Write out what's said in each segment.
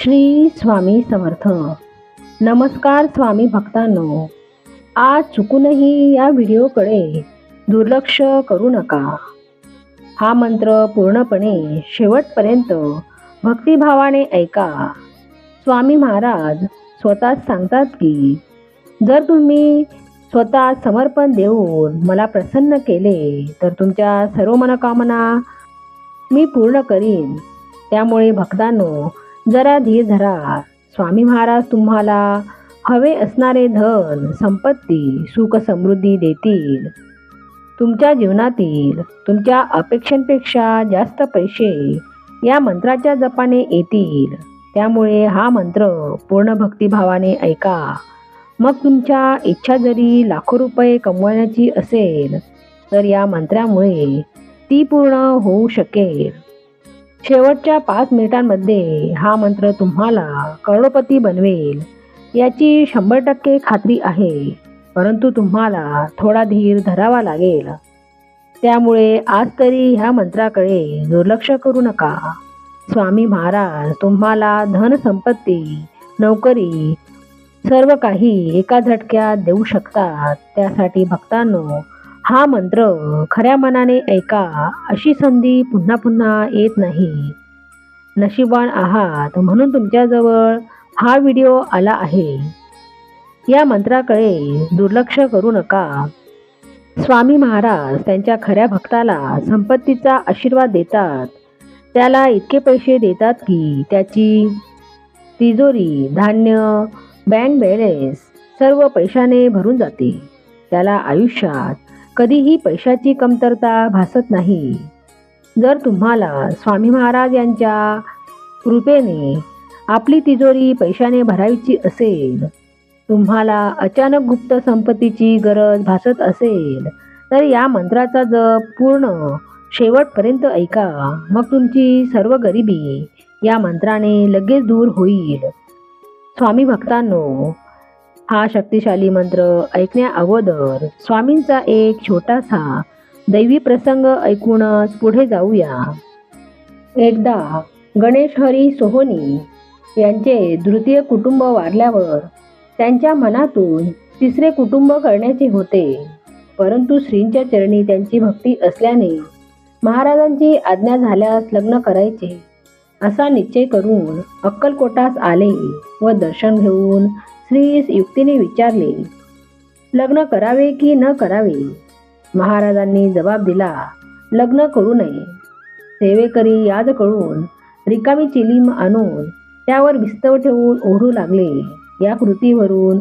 श्री स्वामी समर्थ. नमस्कार स्वामी भक्तांनो. आज चुकूनही या व्हिडिओकडे दुर्लक्ष करू नका. हा मंत्र पूर्णपणे शेवटपर्यंत भक्तिभावाने ऐका. स्वामी महाराज स्वतःच सांगतात की जर तुम्ही स्वतः समर्पण देऊन मला प्रसन्न केले तर तुमच्या सर्व मनोकामना मी पूर्ण करीन. त्यामुळे भक्तांनो जरा धीर धरा. स्वामी महाराज तुम्हाला हवे असणारे धन संपत्ती सुख समृद्धी देतील. तुमच्या जीवनातील तुमच्या अपेक्षांपेक्षा जास्त पैसे या मंत्राच्या जपाने येतील. त्यामुळे हा मंत्र पूर्ण भक्तिभावाने ऐका. मग तुमच्या इच्छा जरी लाखो रुपये कमवण्याची असेल तर या मंत्रामुळे ती पूर्ण होऊ शकेल. शेवटच्या पाच मिनिटांमध्ये हा मंत्र तुम्हाला करोडपती बनवेल. याची शंभर टक्के खात्री आहे परंतु तुम्हाला थोडा धीर धरावा लागेल. त्यामुळे आज तरी ह्या मंत्राकडे दुर्लक्ष करू नका. स्वामी महाराज तुम्हाला धनसंपत्ती नोकरी सर्व काही एका झटक्यात देऊ शकतात. त्यासाठी भक्तांनो हा मंत्र खऱ्या मनाने ऐका अशी संधी पुन्हा पुन्हा येत नाही. नशिबान आहात म्हणून तुमच्याजवळ हा व्हिडिओ आला आहे. या मंत्राकडे दुर्लक्ष करू नका. स्वामी महाराज त्यांच्या खऱ्या भक्ताला संपत्तीचा आशीर्वाद देतात. त्याला इतके पैसे देतात की त्याची तिजोरी धान्य बँक बॅलन्स सर्व पैशाने भरून जाते. त्याला आयुष्यात कधीही पैशाची कमतरता भासत नाही. जर तुम्हाला स्वामी महाराज यांच्या कृपेने आपली तिजोरी पैशाने भरायची असेल तुम्हाला अचानक गुप्त संपत्तीची गरज भासत असेल तर या मंत्राचा जप पूर्ण शेवटपर्यंत ऐका. मग तुमची सर्व गरिबी या मंत्राने लगेच दूर होईल. स्वामी भक्तांनो हा शक्तिशाली मंत्र ऐकण्या अगोदर स्वामींचा एक छोटासा दैवी प्रसंग ऐकूनच पुढे जाऊया. एकदा गणेश हरी सोहोनी यांचे द्वितीय कुटुंब वारल्यावर त्यांच्या मनातून तिसरे कुटुंब करण्याचे होते. परंतु श्रींच्या चरणी त्यांची भक्ती असल्याने महाराजांची आज्ञा झाल्यास लग्न करायचे. असा निश्चय करून अक्कलकोटास आले व दर्शन घेऊन स्त्रीस युक्तीने विचारले लग्न करावे की न करावे? महाराजांनी जबाब दिला लग्न करू नये. सेवेकरी यादकडून रिकामी चिलीम आणून त्यावर विस्तव ठेवून ओढू लागले. या कृतीवरून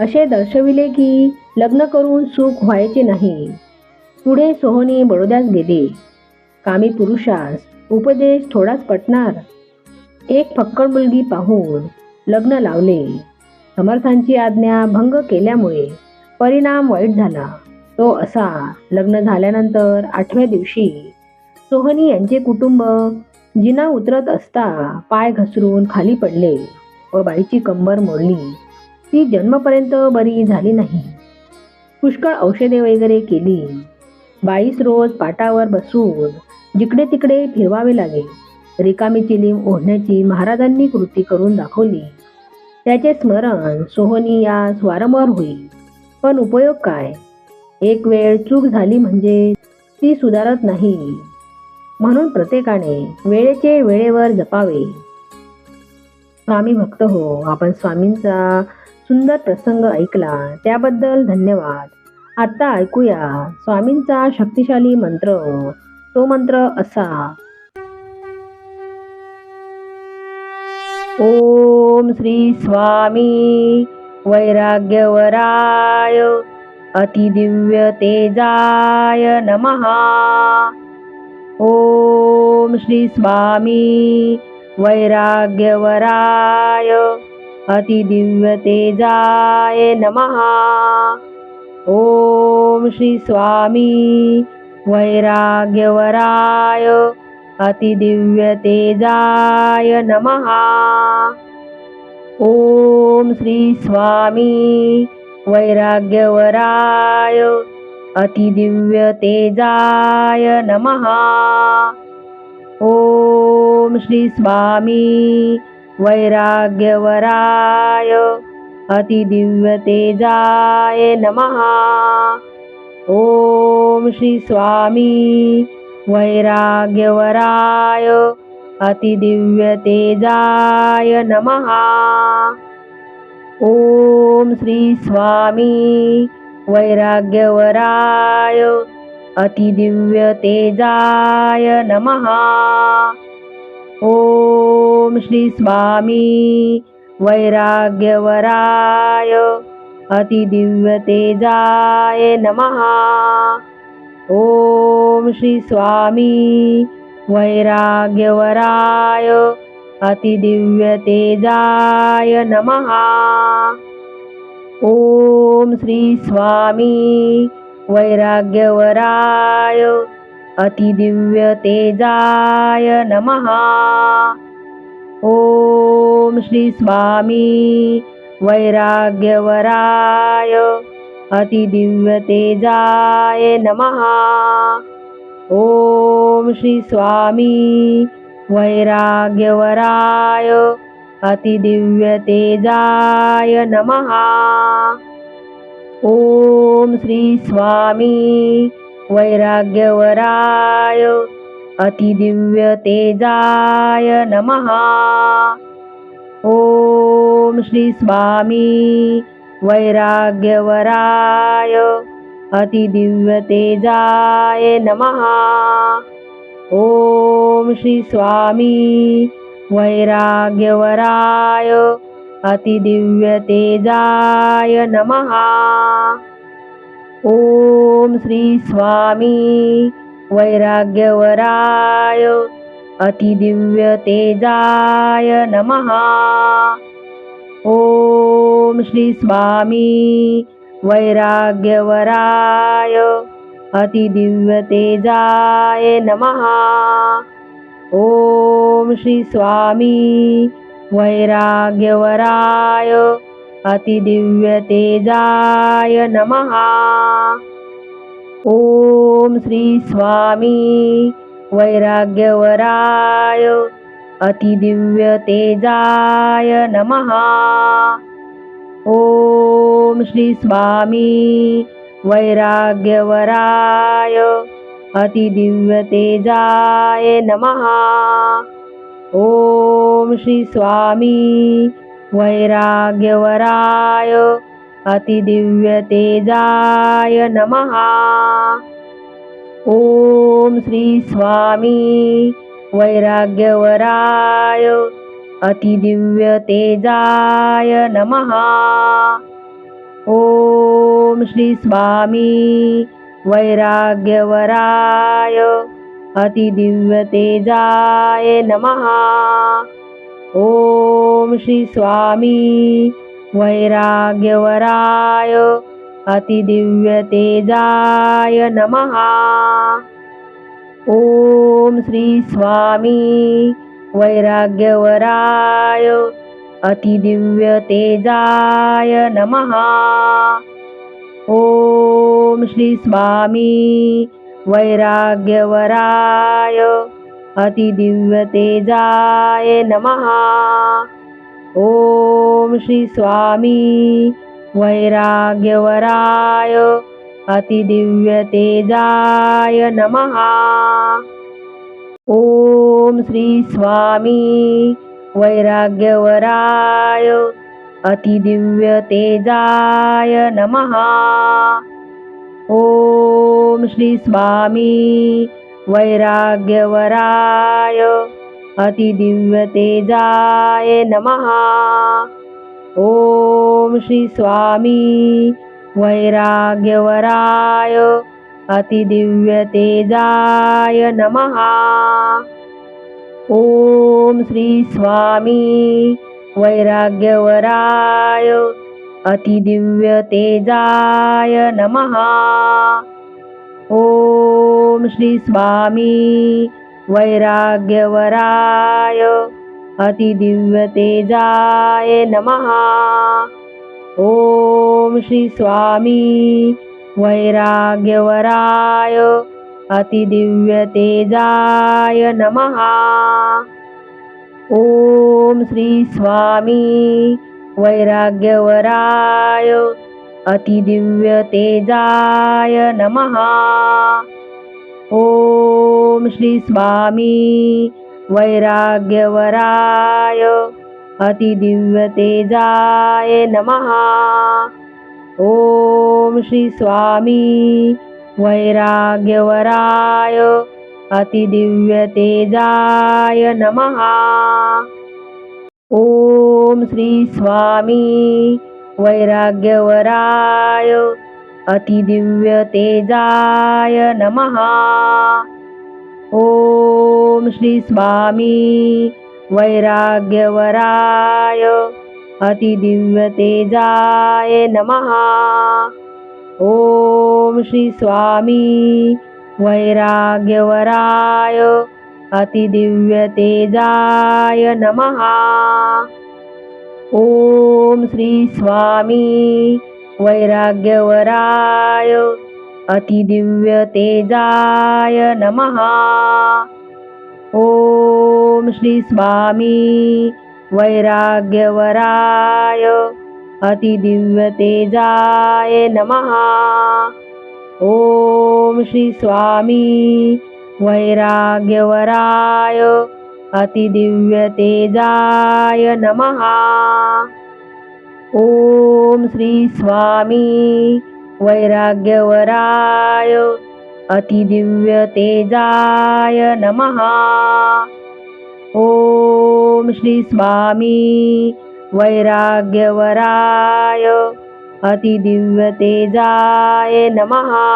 असे दर्शविले की लग्न करून सुख व्हायचे नाही. पुढे सोहनी बडोद्यास गेले. कामी पुरुषास उपदेश थोडाच पटणार. एक फक्कड मुलगी पाहून लग्न लावले. समर्थांची आज्ञा भंग केल्यामुळे परिणाम वाईट झाला. तो असा लग्न झाल्यानंतर आठव्या दिवशी सोहनी यांचे कुटुंब जिना उतरत असता पाय घसरून खाली पडले व बाईची कंबर मोडली. ती जन्मपर्यंत बरी झाली नाही. पुष्कळ औषधे वगैरे केली. बाईस रोज पाटावर बसून जिकडे तिकडे फिरवावे लागे. रिकामी चिलीम ओढण्याची महाराजांनी कृती करून दाखवली. त्याचे स्मरण सोहनी यास वारंवार होईल. पण उपयोग काय? एक वेळ चूक झाली म्हणजे ती सुधारत नाही. म्हणून प्रत्येकाने वेळेचे वेळेवर जपावे. स्वामी भक्त हो आपण स्वामींचा सुंदर प्रसंग ऐकला. त्याबद्दल धन्यवाद. आता ऐकूया स्वामींचा शक्तिशाली मंत्र. तो मंत्र असा. ओम श्री स्वामी वैराग्यवराय अतिदिव्य तेजाय नमः। ओम श्री स्वामी वैराग्यवराय अतिदिव्य तेजाय नमः। ओम श्री स्वामी वैराग्यवराय अतिदिव्य तेजाय नमः। ओम श्री स्वामी वैराग्यवराय अतिदिव्य तेजाय नमः। ओम श्री स्वामी वैराग्यवराय अतिदिव्यतेजाय नमः। ॐ श्री स्वामी वैराग्यवराय अतिदिव्यतेजाय नमः। ॐ श्री स्वामी वैराग्यवराय अतिदिव्यतेजाय नमः। ॐ श्री स्वामी वैराग्यवराय अतिदिव्यतेजाय नमः। ॐ श्री स्वामी वैराग्यवराय अतिदिव्यतेजाय नमः। ॐ श्री स्वामी वैराग्यवराय अतिदिव्यतेजाय नमः। ॐ श्री स्वामी वैराग्यवराय अतिदिव्यतेजाय नमः। ॐ श्री स्वामी वैराग्यवराय अतिदिव्यतेजाय नमः। ॐ श्री स्वामी वैराग्यवराय अतिदिव्यतेजाय नमः। ॐ श्री स्वामी वैराग्यवराय अतिदिव्यतेजाय नमः। ॐ श्री स्वामी वैराग्यवराय अतिदिव्यतेजाय नमः। ॐ श्री स्वामी वैराग्यवराय अतिदिव्यतेजाय नमः। ॐ श्री स्वामी वैराग्यवराय अतिदिव्यतेजाय नमः। ॐ श्री स्वामी वैराग्यवराय अतिदिव्यतेजाय नमः। ॐ श्री स्वामी वैराग्यवराय अतिदिव्यतेजाय नमः। ॐ श्री स्वामी वैराग्यवराय अतिदिव्यतेजाय नमः। ॐ श्री स्वामी वैराग्यवराय अतिदिव्यतेजाय नमः। ॐ श्री स्वामी वैराग्यवराय अतिदिव्यतेजाय नमः। ॐ श्री स्वामी वैराग्यवराय अतिदिव्यतेजाय नमः। ॐ श्री स्वामी वैराग्यवराय अतिदिव्यतेजाय नमः। ॐ श्री स्वामी वैराग्यवराय अतिदिव्यतेजाय नमः। ॐ श्री स्वामी वैराग्यवराय अतिदिव्यतेजाय नमः। ॐ श्री स्वामी वैराग्यवराय अतिदिव्यतेजाय नमः। ॐ श्री स्वामी वैराग्यवराय अतिदिव्यतेजाय नमः। ॐ श्री स्वामी वैराग्यवराय अतिदिव्यतेजाय नमः। ॐ श्री स्वामी वैराग्यवराय अतिदिव्यतेजाय नमः। ॐ श्री स्वामी वैराग्यवराय अतिदिव्यतेजाय नमः। ॐ श्री स्वामी वैराग्यवराय अतिदिव्यतेजाय नमः। ॐ श्री स्वामी वैराग्यवराय अतिदिव्यतेजाय नमः। ॐ ओम श्री स्वामी वैराग्यवराय अतिदिव्य तेजाय नमहा ओम श्री स्वामी वैराग्यवराय अतिदिव्य तेजाय नमहा ओम श्री स्वामी वैराग्यवराय अतिदिव्य तेजाय नमहा ओम श्री स्वामी वैराग्यवराय अतिदिव्य तेजाय नमहा ओम श्री स्वामी वैराग्यवराय अतिदिव्य तेजाय नमहा ओम श्री स्वामी वैराग्यवराय अतिदिव्य तेजाय नमहा ओम श्री स्वामी वैराग्यवराय अतिदिव्य तेजाय नमहा ओम श्री स्वामी वैराग्यवराय अतिदिव्यतेजाय नमः। ॐ श्री स्वामी वैराग्यवराय अतिदिव्यतेजाय नमः। ॐ श्री स्वामी वैराग्यवराय अतिदिव्यतेजाय नमः। ॐ श्री स्वामी वैराग्यवराय अतिदिव्य तेजाय नमहा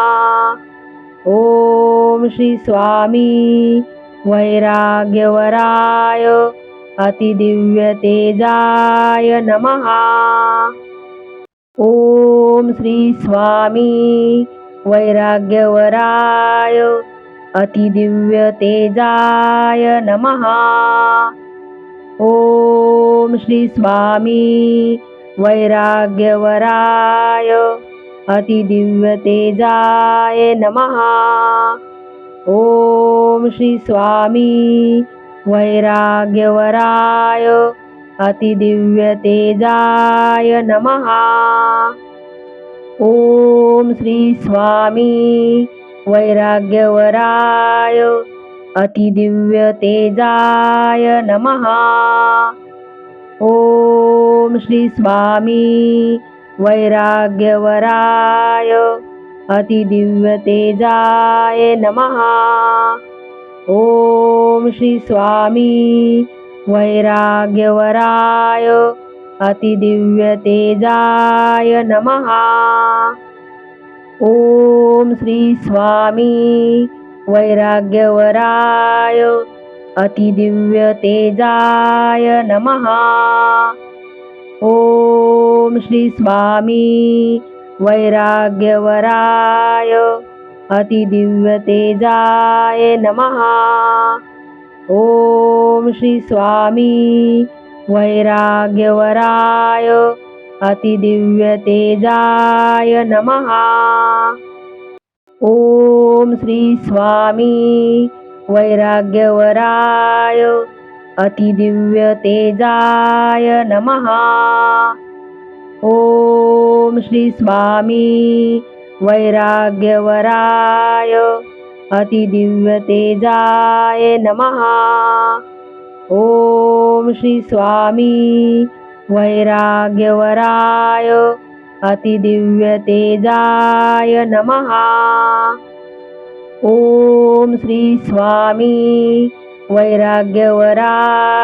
ओम श्री स्वामी वैराग्यवराय अतिदिव्य तेजाय नमहा ओम श्री स्वामी वैराग्यवराय अतिदिव्य तेजाय नमहा ओम श्री स्वामी वैराग्यवराय अतिदिव्य तेजाय नमहा ओम श्री स्वामी वैराग्यवराय अतिदिव्य तेजाय नमहा ओम श्री स्वामी वैराग्यवराय अतिदिव्य तेजाय नमहा ओम श्री स्वामी वैराग्यवराय अतिदिव्य तेजाय नमहा ओम श्री स्वामी वैराग्यवराय अतिदिव्य तेजाय नमहा ओम श्री स्वामी वैराग्यवराय अतिदिव्य तेजाय नमहा ओम श्री स्वामी वैराग्यवराय अतिदिव्य तेजाय नमहा ओम श्री स्वामी वैराग्यवराय अतिदिव्य तेजाय नमहा ओम श्री स्वामी वैराग्यवराय अतिदिव्य तेजाय नमहा ओम श्री स्वामी वैराग्यवराय अतिदिव्य तेजाय नमहा ओम श्री स्वामी वैराग्यवराय अतिदिव्य तेजाय नमहा ओम श्री स्वामी वैराग्यवराय।